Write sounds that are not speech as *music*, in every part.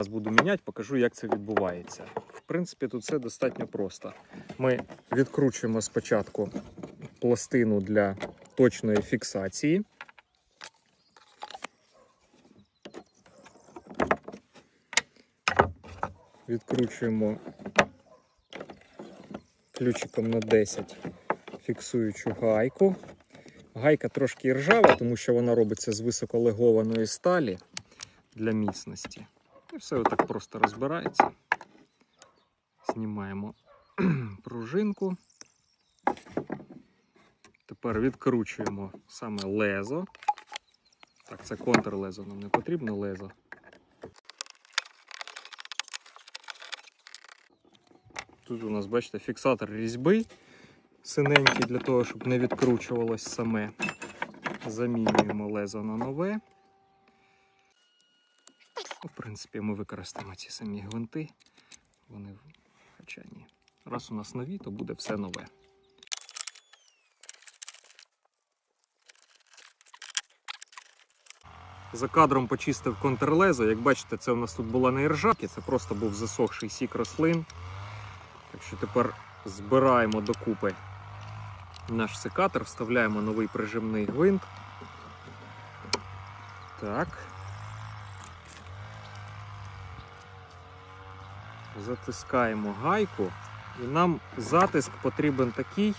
Зараз буду міняти, покажу, як це відбувається. В принципі, тут все достатньо просто. Ми відкручуємо спочатку пластину для точної фіксації. Відкручуємо ключиком на 10 фіксуючу гайку. Гайка трошки ржава, тому що вона робиться з високолегованої сталі для міцності. І все отак просто розбирається. Знімаємо *clears throat* пружинку. Тепер відкручуємо саме лезо. Так, це контрлезо, нам не потрібно лезо. Тут у нас, бачите, фіксатор різьби синенький для того, щоб не відкручувалось саме. Замінюємо лезо на нове. В принципі, ми використаємо ці самі гвинти. Вони, хоча ні. Раз у нас нові, то буде все нове. За кадром почистив контрлезо. Як бачите, це у нас тут була не іржаки, це просто був засохший сік рослин. Так що тепер збираємо докупи наш секатор, вставляємо новий прижимний гвинт. Так. Затискаємо гайку, і нам затиск потрібен такий,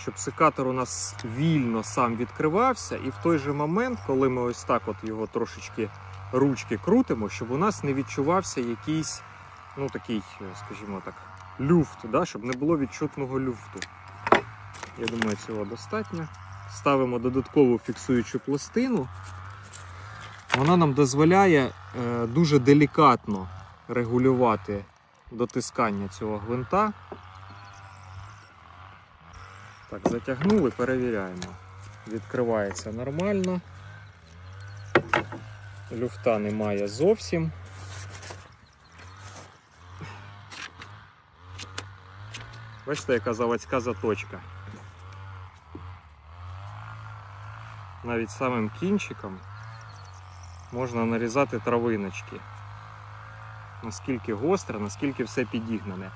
щоб секатор у нас вільно сам відкривався, і в той же момент, коли ми ось так от його трошечки ручки крутимо, щоб у нас не відчувався якийсь, ну такий, скажімо так, люфт, да? щоб не було відчутного люфту. Я думаю, цього достатньо. Ставимо додаткову фіксуючу пластину. Вона нам дозволяє е, дуже делікатно регулювати дотискання цього гвинта. Так, затягнули, перевіряємо. Відкривається нормально. Люфта немає зовсім. Бачите, яка заводська заточка. Навіть самим кінчиком можна нарізати травиночки. Наскільки гостра, наскільки все підігнане.